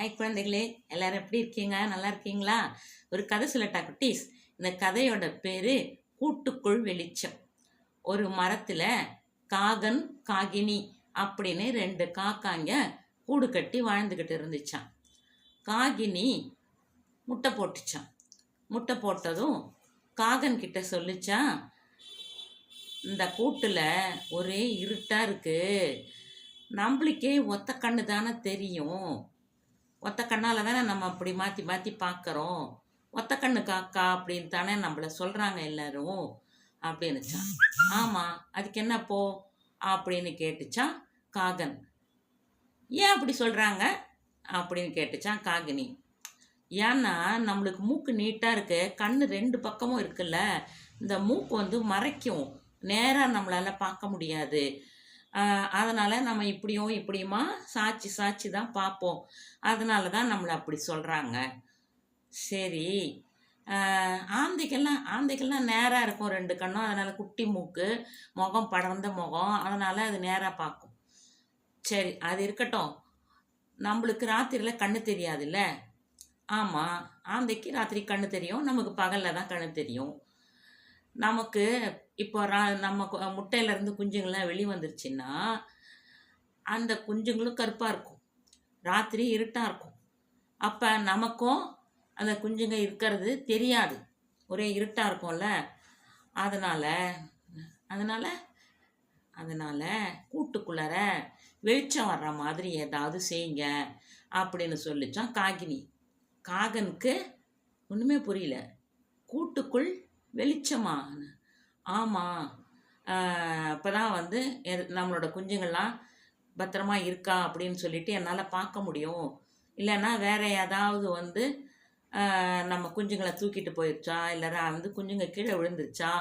Hi குழந்தைகளே. எல்லாரும் எப்படி இருக்கீங்க? நல்லா இருக்கீங்களா? ஒரு கதை சொல்லட்டா குட்டீஸ்? இந்த கதையோட பேரு கூட்டுக்குள் வெளிச்சம். ஒரு மரத்துல காகன் காகினி அப்படின்னு ரெண்டு காக்காங்க கூடு கட்டி வாழ்ந்துக்கிட்டு இருந்துச்சான் காகினி முட்டை போட்டுச்சான் முட்டை போட்டதும் காகன் கிட்ட சொல்லிச்சான் இந்த கூட்டில் ஒரே இருட்டாக இருக்கு. நம்மளுக்கே ஒத்த கண்ணு தானே தெரியும். ஒத்த கண்ணால் தானே நம்ம அப்படி மாற்றி மாற்றி பார்க்குறோம் ஒத்த கண்ணு காக்கா அப்படின்னு தானே நம்மளை சொல்கிறாங்க எல்லாரும் அப்படின்னுச்சான் ஆமாம் அதுக்கு என்னப்போ அப்படின்னு கேட்டுச்சான் காகன். ஏன் அப்படி சொல்கிறாங்க அப்படின்னு கேட்டுச்சான் காகினி. ஏன்னா நம்மளுக்கு மூக்கு நீட்டாக இருக்கு கண் ரெண்டு பக்கமும் இருக்குல்ல. இந்த மூக்கு வந்து மறைக்கும். நேராக நம்மளால் பார்க்க முடியாது. அதனால் நம்ம இப்படியும் இப்படியுமா சாட்சி சாட்சி தான் பார்ப்போம். அதனால தான் நம்மளை அப்படி சொல்கிறாங்க சரி. ஆந்தைக்கெல்லாம் ஆந்தைக்கெல்லாம் நேராக இருக்கும் ரெண்டு கண்ணும். அதனால் குட்டி மூக்கு முகம் படர்ந்த முகம். அதனால் அது நேராக பார்க்கும். சரி அது இருக்கட்டும். நம்மளுக்கு ராத்திரியில் கண்ணு தெரியாதுல்ல? ஆமாம் ஆந்தைக்கு ராத்திரி கண்ணு தெரியும். நமக்கு பகலில் தான் கண்ணு தெரியும். நமக்கு இப்போ ரா நம்ம முட்டையிலேருந்து குஞ்சுங்கள்லாம் வெளி வந்துருச்சுன்னா அந்த குஞ்சுங்களும் கருப்பாக இருக்கும். ராத்திரி இருட்டாக இருக்கும். அப்போ நமக்கும் அந்த குஞ்சுங்க இருக்கிறது தெரியாது. ஒரே இருட்டாக இருக்கும்ல. அதனால் அதனால் அதனால் கூட்டுக்குள்ளார வெளிச்சம் வர்ற மாதிரி ஏதாவது செய்யுங்க அப்படின்னு சொல்லிச்சான் காகினி. காகனுக்கு ஒன்றுமே புரியல. கூட்டுக்குள் வெளிச்சமா ஆமாம் அப்போ தான் வந்து நம்மளோட குஞ்சுங்கள்லாம் பத்திரமா இருக்கா அப்படின்னு சொல்லிட்டு என்னால் பார்க்க முடியும். இல்லைன்னா வேற ஏதாவது வந்து நம்ம குஞ்சுங்களை தூக்கிட்டு போயிடுச்சா? இல்லைனா வந்து குஞ்சுங்க கீழே விழுந்துருச்சா?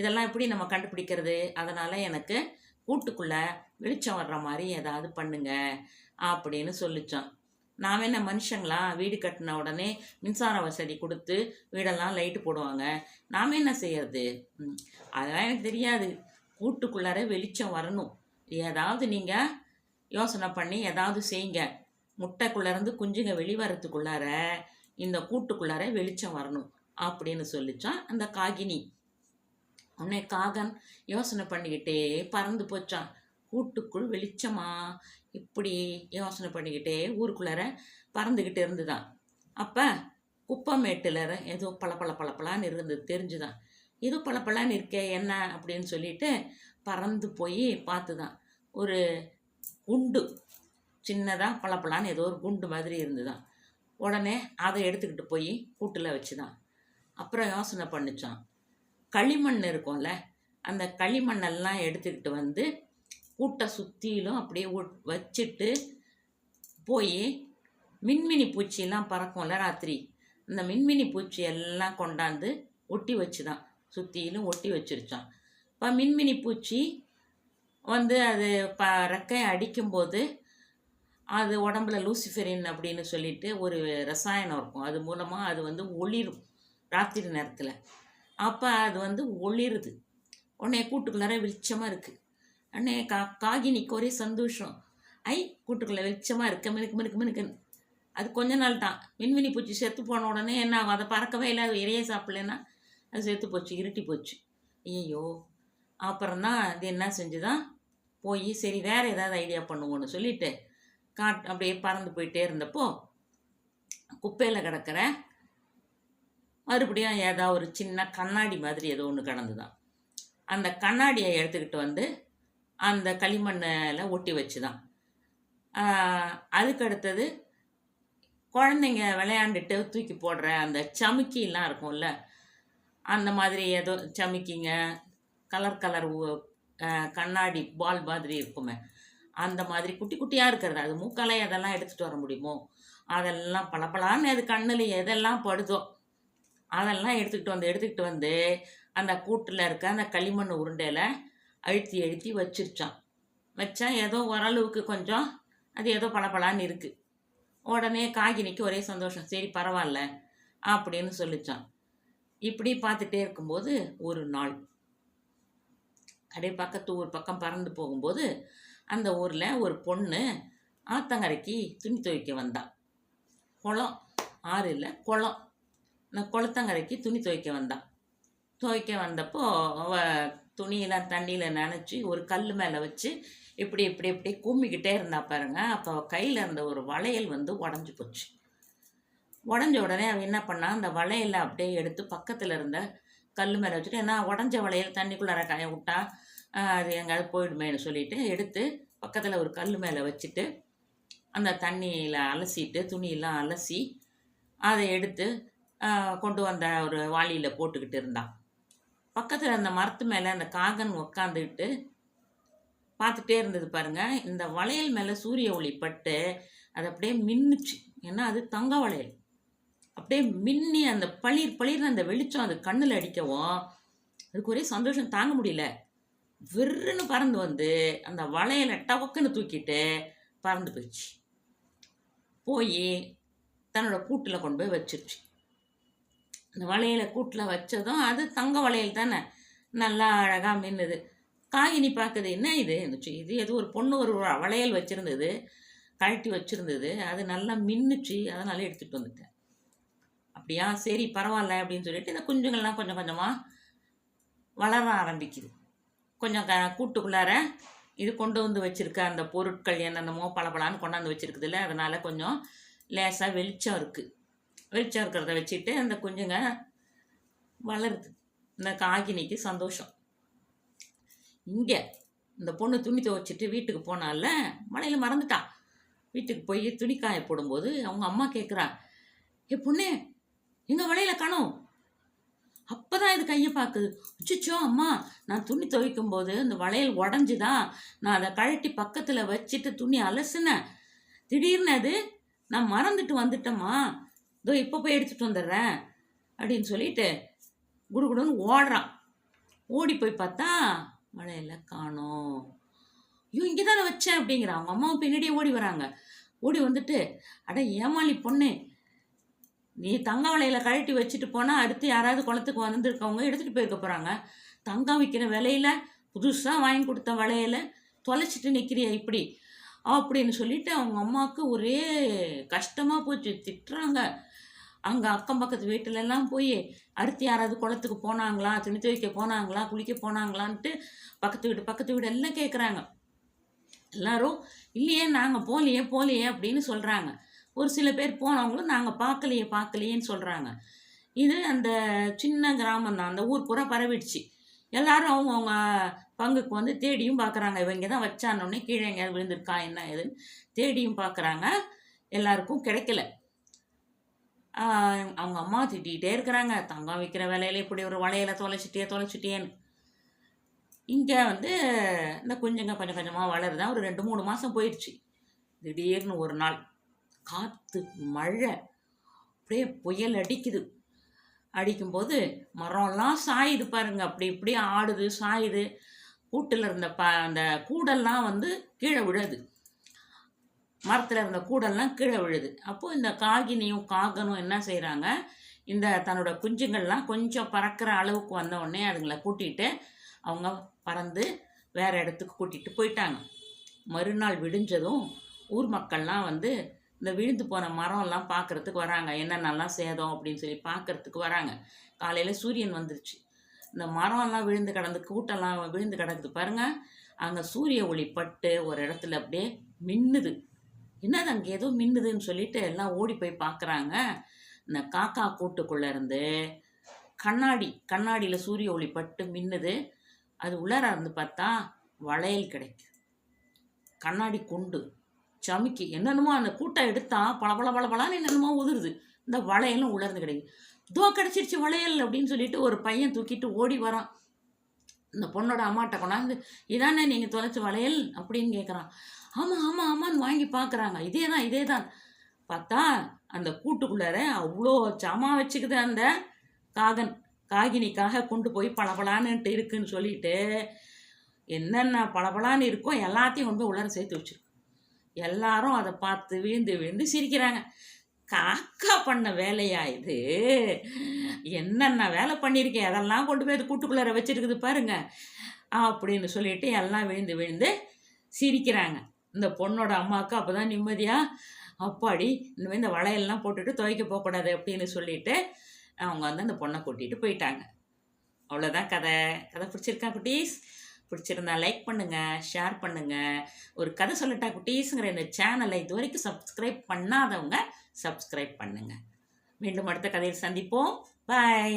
இதெல்லாம் எப்படி நம்ம கண்டுபிடிக்கிறது? அதனால் எனக்கு கூட்டுக்குள்ளே வெளிச்சம் வர்ற மாதிரி ஏதாவது பண்ணுங்க அப்படின்னு சொல்லிச்சான். நாம் என்ன மனுஷங்களா? வீடு கட்டின உடனே மின்சார வசதி கொடுத்து வீடெல்லாம் லைட்டு போடுவாங்க. நாம் என்ன செய்யறது? அதெல்லாம் எனக்கு தெரியாது. கூட்டுக்குள்ளார வெளிச்சம் வரணும். ஏதாவது நீங்கள் யோசனை பண்ணி ஏதாவது செய்யுங்க. முட்டைக்குள்ளேருந்து குஞ்சுங்க வெளிவரத்துக்குள்ளார இந்த கூட்டுக்குள்ளார வெளிச்சம் வரணும் அப்படின்னு சொல்லிச்சான் அந்த காகினி. உடனே காகன் யோசனை பண்ணிக்கிட்டே பறந்து போச்சான். கூட்டுக்குள் வெளிச்சமா? இப்படி யோசனை பண்ணிக்கிட்டே ஊருக்குள்ளார பறந்துக்கிட்டு இருந்துதான். அப்போ குப்பமேட்டில் ஏதோ பல பல பளபளன்னு இருந்தது தெரிஞ்சுதான். இது பளபளன்னு இருக்கே என்ன? அப்படின்னு சொல்லிட்டு பறந்து போய் பார்த்துதான். ஒரு குண்டு சின்னதாக பளபளன்னு ஏதோ ஒரு குண்டு மாதிரி இருந்துதான். உடனே அதை எடுத்துக்கிட்டு போய் கூட்டில் வச்சுதான். அப்புறம் யோசனை பண்ணிச்சான். களிமண் இருக்கும்ல அந்த களிமண்ணெல்லாம் எடுத்துக்கிட்டு வந்து கூட்டை சுற்றிலும் அப்படியே வச்சுட்டு போய் மின்மினி பூச்சியெல்லாம் பறக்கும்ல ராத்திரி. இந்த மின்மினி பூச்சி எல்லாம் கொண்டாந்து ஒட்டி வச்சுதான். சுற்றிலும் ஒட்டி வச்சிருச்சான் இப்போ மின்மினி பூச்சி வந்து அது ப ரெக்கையை அடிக்கும்போது அது உடம்புல லூசிஃபெரின் அப்படின்னு சொல்லிட்டு ஒரு ரசாயனம் இருக்கும். அது மூலமாக அது வந்து ஒளிரும் ராத்திரி நேரத்தில். அப்போ அது வந்து ஒளிருது. உடனே கூட்டுக்குள்ளார வெளிச்சமாக இருக்குது அண்ணே கா காகினிக்கு ஒரே சந்தோஷம். ஐ கூட்டுக்குள்ளே வெளிச்சமாக இருக்க மினுக்கு மினுக்கு மினுக்குன்னு. அது கொஞ்ச நாள் தான். மின்மினி பூச்சி செத்து போன உடனே என்ன ஆகும்? அதை பறக்கவே இல்லை அது இறைய சாப்பிடலன்னா அது செத்து போச்சு இருட்டி போச்சு. ஐயோ அப்புறம் தான் அது என்ன செஞ்சுதான்? போய் சரி வேறு ஏதாவது ஐடியா பண்ணுவோன்னு சொல்லிட்டு காட் அப்படியே பறந்து போயிட்டே இருந்தப்போ குப்பையில் கிடக்கிற மறுபடியும் ஏதாவது ஒரு சின்ன கண்ணாடி மாதிரி ஏதோ ஒன்று கிடந்துதான் அந்த கண்ணாடியை எடுத்துக்கிட்டு வந்து அந்த களிமண்ணில் ஒட்டி வச்சுதான். தான் அதுக்கு அடுத்தது குழந்தைங்க விளையாண்டுட்டு தூக்கி போடுற அந்த சமுக்கிலாம் இருக்கும்ல அந்த மாதிரி ஏதோ சமுக்கிங்க கலர் கலர் கண்ணாடி பால் மாதிரி இருக்குமே அந்த மாதிரி குட்டி குட்டியாக இருக்கிறது. அது மூக்கலை அதெல்லாம் எடுத்துகிட்டு வர முடியுமோ? அதெல்லாம் பளபளான்னு அது கண்ணில் எதெல்லாம் படுதோ அதெல்லாம் எடுத்துக்கிட்டு வந்து எடுத்துக்கிட்டு வந்து அந்த கூட்டில் இருக்க அந்த களிமண் உருண்டையில் அழுத்தி அழுத்தி வச்சிருச்சான். வச்சா ஏதோ ஓரளவுக்கு கொஞ்சம் அது ஏதோ பளபளன்னு இருக்குது உடனே காகினிக்கு ஒரே சந்தோஷம். சரி பரவாயில்ல அப்படின்னு சொல்லிச்சான். இப்படி பார்த்துட்டே இருக்கும்போது ஒரு நாள். அப்படியே பக்கத்து ஊர் பக்கம் பறந்து போகும்போது அந்த ஊரில் ஒரு பொண்ணு ஆத்தங்கரைக்கு துணி துவைக்க வந்தா. குளம். ஆறு இல்லை குளம். இந்த குளத்தங்கரைக்கு துணி துவைக்க வந்தான் துவைக்க வந்தப்போ அவ துணியெல்லாம் தண்ணியில் நினச்சி ஒரு கல் மேலே வச்சு இப்படி இப்படி இப்படி கும்மிக்கிட்டே இருந்தா பாருங்க. அப்போ கையில் இருந்த ஒரு வளையல் வந்து உடஞ்சி போச்சு. உடஞ்ச உடனே அவன் என்ன பண்ணா அந்த வளையலை அப்படியே எடுத்து பக்கத்தில் இருந்த கல் மேலே வச்சுட்டு ஏன்னா உடஞ்ச வளையல் தண்ணிக்குள்ளார காய விட்டா அது எங்கேயாவது போயிடுமேன்னு சொல்லிட்டு எடுத்து பக்கத்தில் ஒரு கல் மேலே வச்சுட்டு அந்த தண்ணியில் அலசிட்டு துணியெல்லாம் அலசி அதை எடுத்து கொண்டு வந்த ஒரு வாளியில் போட்டுக்கிட்டு இருந்தான். பக்கத்தில் அந்த மரத்து மேலே அந்த காகன் உக்காந்துக்கிட்டு பார்த்துட்டே இருந்தது பாருங்கள் இந்த வளையல் மேலே சூரிய ஒளி பட்டு அது அப்படியே மின்னுச்சு. ஏன்னா அது தங்க வளையல். அப்படியே மின்னி அந்த பளிர் பளிர்னு அந்த வெளிச்சம் அது கண்ணில் அடிக்கவும் அதுக்கு ஒரே சந்தோஷம் தாங்க முடியல. விருன்னு பறந்து வந்து அந்த வளையலை டவக்குன்னு தூக்கிட்டு பறந்து போயிடுச்சு. போய் தன்னோட கூட்டில் கொண்டு போய் வச்சிருச்சு. இந்த வளையலை கூட்டில் வச்சதும் அது தங்க வளையல் தானே நல்லா அழகாக மின்னுது. காகினி பார்க்குது என்ன இது? இருந்துச்சு இது எது ஒரு பொண்ணு ஒரு வளையல் வச்சுருந்தது கழட்டி வச்சுருந்தது. அது நல்லா மின்னுச்சு அதனால எடுத்துகிட்டு வந்துட்டேன். அப்படியா? சரி பரவாயில்ல அப்படின்னு சொல்லிட்டு இந்த குஞ்சுங்கள்லாம் கொஞ்சம் கொஞ்சமாக வளர ஆரம்பிக்குது. கொஞ்சம் க கூட்டுக்குள்ளார இது கொண்டு வந்து வச்சுருக்க அந்த பொருட்கள் என்னென்னமோ பளபளன்னு கொண்டாந்து வச்சுருக்குதுல்ல அதனால் கொஞ்சம் லேசாக வெளிச்சம் இருக்குது வெளிச்சம் இருக்கிறத வச்சுட்டு அந்த குஞ்சுங்க வளருது. இந்த காகினிக்கு சந்தோஷம். இங்கே இந்த பொண்ணு துணி துவைச்சிட்டு வீட்டுக்கு போனால மழையில் மறந்துட்டா. வீட்டுக்கு போய் துணி காய போடும்போது அவங்க அம்மா கேட்குறா ஏ பொண்ணு எங்கள் வலையில் காணும் அப்போ தான் இது கையை பார்க்குது அச்சோ அம்மா நான் துணி துவைக்கும் போது இந்த வளையல் உடஞ்சுதான் நான் அதை கழட்டி பக்கத்தில் வச்சுட்டு துணி அலசுனேன். திடீர்னு அது நான் மறந்துட்டு வந்துட்டேம்மா. இதோ இப்போ போய் எடுத்துகிட்டு வந்துடுறேன் அப்படின்னு சொல்லிட்டு குடுகுடுன்னு ஓடுறான். ஓடி போய் பார்த்தா மழையில் காணோம். ஐயோ இங்கே தானே வச்சேன் அப்படிங்கிறான். அவங்க அம்மாவும் பின்னாடியே ஓடி வராங்க. ஓடி வந்துட்டு அட ஏமாளி பொண்ணு நீ தங்க வலையில் கழட்டி வச்சுட்டு போனால் அடுத்து யாராவது குளத்துக்கு வந்திருக்கவங்க எடுத்துகிட்டு போயிருக்க போகிறாங்க தங்கம் விற்கிற விலையில புதுசாக வாங்கி கொடுத்த வளையல தொலைச்சிட்டு நிற்கிறியா இப்படி. அப்படின்னு சொல்லிட்டு அவங்க அம்மாவுக்கு ஒரே கஷ்டமாக போச்சு. திட்டுறாங்க. அங்கே அக்கம் பக்கத்து வீட்டிலெல்லாம் போய் அடுத்து யாராவது குளத்துக்கு போனாங்களா? துணி துவைக்க போனாங்களா? குளிக்க போனாங்களான்ட்டு பக்கத்து வீடு பக்கத்து வீடு எல்லாம் கேட்குறாங்க எல்லாரும் இல்லையே நாங்கள் போகலையே போகலையே அப்படின்னு சொல்கிறாங்க ஒரு சில பேர் போனவங்களும் நாங்கள் பார்க்கலையே பார்க்கலையேன்னு சொல்கிறாங்க இது அந்த சின்ன கிராமம் தான் அந்த ஊர் பூரா பரவிடுச்சு. எல்லாரும் அவங்கவுங்க பங்குக்கு வந்து தேடியும் பார்க்குறாங்க இவங்க தான் வச்சானோடனே கீழே எங்கேயாவது விழுந்திருக்கா என்ன ஏதுன்னு தேடியும் பார்க்குறாங்க எல்லாருக்கும் கிடைக்கல. அவங்க அம்மா திட்டிகிட்டே இருக்கிறாங்க. தங்கம் விற்கிற விலையில இப்படி ஒரு வளையல தொலைச்சிட்டே தொலைச்சிட்டேன்னு இங்கே வந்து இந்த குஞ்சுங்க கொஞ்சம் கொஞ்சமாக வளருதா? ஒரு ரெண்டு மூணு மாதம் போயிடுச்சு. திடீர்னு ஒரு நாள் காற்று மழை. அப்படியே புயல் அடிக்குது. அடிக்கும்போது மரம்லாம் சாயுது பாருங்க. அப்படி இப்படி ஆடுது சாயுது. கூட்டில் இருந்த ப அந்த கூடெல்லாம் வந்து கீழே விழுது. மரத்தில் இருந்த கூடெல்லாம் கீழே விழுது. அப்போது இந்த காகினியும் காகனும் என்ன செய்கிறாங்க இந்த தன்னோட குஞ்சுங்கள்லாம் கொஞ்சம் பறக்கிற அளவுக்கு வந்த உடனே அதுங்களை கூட்டிகிட்டு அவங்க பறந்து வேறு இடத்துக்கு கூட்டிகிட்டு போயிட்டாங்க. மறுநாள் விடிஞ்சதும் ஊர் மக்கள்லாம் வந்து இந்த விழுந்து போன மரம்லாம் பார்க்கறதுக்கு வராங்க. என்னென்னலாம் சேதம் அப்படின்னு சொல்லி பார்க்குறதுக்கு வராங்க. காலையில் சூரியன் வந்துருச்சு. இந்த மரம்லாம் விழுந்து கிடந்து கூட்டெல்லாம் விழுந்து கிடக்குது. பாருங்கள் அங்கே சூரிய ஒளி பட்டு ஒரு இடத்துல அப்படியே மின்னுது. என்னது அங்கே ஏதோ மின்னுதுன்னு சொல்லிட்டு எல்லாம் ஓடி போய் பார்க்குறாங்க இந்த காக்கா கூட்டுக்குள்ளே இருந்து கண்ணாடி கண்ணாடியில் சூரிய ஒளி பட்டு மின்னுது. அது உள்ளார இருந்து பார்த்தா வளையல் கிடைக்குது. கண்ணாடி குண்டு சமிக்கி என்னென்னமோ அந்த கூட்டை எடுத்தால் பளபள பளபளன்னு என்னென்னமோ உதிருது. இந்த வளையலும் உலர்ந்து கிடைக்குது. தோ கிடச்சிருச்சு வளையல் அப்படின்னு சொல்லிட்டு ஒரு பையன் தூக்கிட்டு ஓடி வரான். இந்த பொண்ணோட அம்மாட்ட கொண்டாந்து இதானே நீங்கள் தொலைச்ச வளையல்? அப்படின்னு கேட்குறான் ஆமாம் ஆமாம் ஆமான்னு வாங்கி பார்க்குறாங்க இதே தான் இதே தான் பார்த்தா அந்த கூட்டுக்குள்ளார அவ்வளோ சாமான் வச்சுக்குது அந்த காகன். காகினிக்காக கொண்டு போய் பளபளான்னுட்டு இருக்குன்னு சொல்லிட்டு என்னென்ன பளபளான்னு இருக்கோ எல்லாத்தையும் கொண்டு போய் உள்ளார சேர்த்து வச்சுருக்கோம் எல்லாரும் அதை பார்த்து விழுந்து விழுந்து சிரிக்கிறாங்க. காக்கா பண்ண வேலையா இது? என்னென்ன வேலை பண்ணியிருக்கேன் அதெல்லாம் கொண்டு போய் அது கூட்டுக்குள்ளார வச்சுருக்குது பாருங்க. அப்படின்னு சொல்லிட்டு எல்லாம் விழுந்து விழுந்து சிரிக்கிறாங்க. இந்த பொண்ணோட அம்மாவுக்கு அப்போ தான் நிம்மதியாக அப்பாடி இனிமேல் இந்த வளையல்லாம் போட்டுட்டு துவைக்க போகக்கூடாது அப்படின்னு சொல்லிட்டு அவங்க வந்து அந்த பொண்ணை கூட்டிகிட்டு போயிட்டாங்க. அவ்வளோதான் கதை. கதை பிடிச்சிருக்கா குட்டீஸ்? பிடிச்சிருந்தா லைக் பண்ணுங்கள் ஷேர் பண்ணுங்கள் ஒரு கதை சொல்லட்டா குட்டீஸுங்கிற இந்த சேனலை இது வரைக்கும் சப்ஸ்கிரைப் பண்ணாதவங்க சப்ஸ்கிரைப் பண்ணுங்கள் மீண்டும் அடுத்த கதையில் சந்திப்போம். பாய்